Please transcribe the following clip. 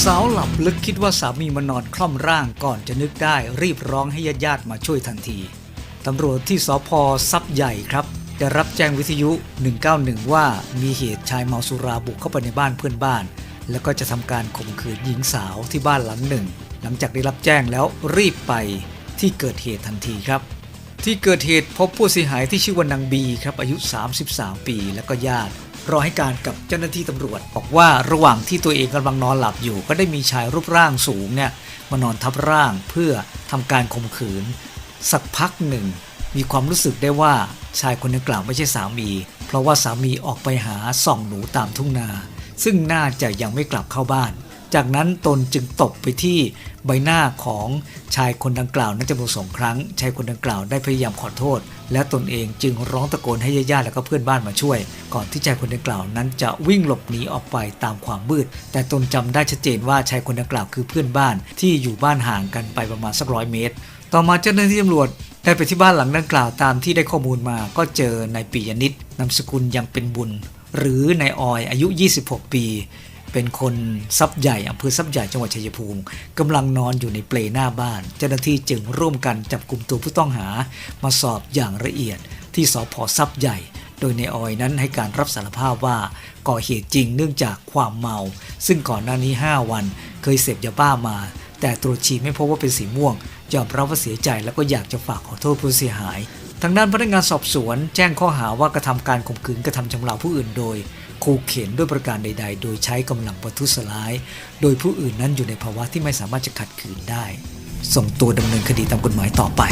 สาวหลับลึกคิดว่าสามีมานอนคล่อมร่างก่อนจะนึกได้รีบร้องให้ญาติญาติมาช่วยทันที ตำรวจที่สพซับใหญ่ครับ ได้รับแจ้งวิทยุ 191 ว่ามีเหตุชายเมาสุราบุกเข้าไปในบ้านเพื่อนบ้าน แล้วก็จะทำการข่มขืนหญิงสาวที่บ้านหลังหนึ่ง หลังจากได้รับแจ้งแล้วรีบไปที่เกิดเหตุทันทีครับ ที่เกิดเหตุพบผู้เสียหายที่ชื่อว่านางบีครับอายุ 33 ปี แล้วก็ญาติ รอให้การกับเจ้าหน้าที่ตำรวจ บอกว่าระหว่างที่ตัวเองกำลังนอนหลับอยู่ ก็ได้มีชายรูปร่างสูงเนี่ยมานอนทับร่างเพื่อทำการข่มขืน สักพักหนึ่ง มีความรู้สึกได้ว่าชายคนดังกล่าวไม่ใช่สามี เพราะว่าสามีออกไปหาส่องหนูตามทุ่งนา ซึ่งน่าจะยังไม่กลับเข้าบ้าน จากนั้นตนจึงตบไปที่ใบหน้าของชายคนดังกล่าวนั้นจำนวนสองครั้ง ชายคนดังกล่าวได้พยายามขอโทษ และตนเองจึงร้องตะโกนให้ญาติๆและก็เพื่อนบ้านมาช่วย ก่อนที่ชายคนดังกล่าวนั้นจะวิ่งหลบหนีออกไปตามความมืด แต่ตนจำได้ชัดเจนว่าชายคนดังกล่าวคือเพื่อนบ้านที่อยู่บ้านห่างกันไปประมาณสักร้อยเมตร ต่อมาเจ้าหน้าที่ตำรวจได้ไปที่บ้านหลังดังกล่าวตามที่ได้ข้อมูลมา ก็เจอนายปิยนิตนามสกุลยังเป็นบุญ หรือนายออยอายุ 26 ปี เป็นคนซับใหญ่อำเภอซับใหญ่จังหวัดชัยภูมิกำลังนอนอยู่ในเปลหน้าบ้าน เจ้าหน้าที่จึงร่วมกันจับกลุ่มตัวผู้ต้องหา มาสอบอย่างละเอียดที่สพซับใหญ่ โดยในออยนั้นให้การรับสารภาพว่าก่อเหตุจริงเนื่องจากความเมา ซึ่งก่อนหน้านี้ 5 วัน เคยเสพยาบ้ามา แต่ตรวจฉี่ไม่พบว่าเป็นสีม่วงยอมรับว่าเสียใจแล้วก็อยากจะฝากขอโทษผู้เสียหาย ทางด้านพนักงานสอบสวน แจ้งข้อหาว่ากระทำการข่มขืนกระทำชำเราผู้อื่นโดย ขู่เข็นด้วยประการใด ๆ โดยใช้กำลังประทุษร้าย โดยผู้อื่นนั้นอยู่ในภาวะที่ไม่สามารถจะขัดขืนได้ ส่งตัวดำเนินคดีตามกฎหมายต่อไป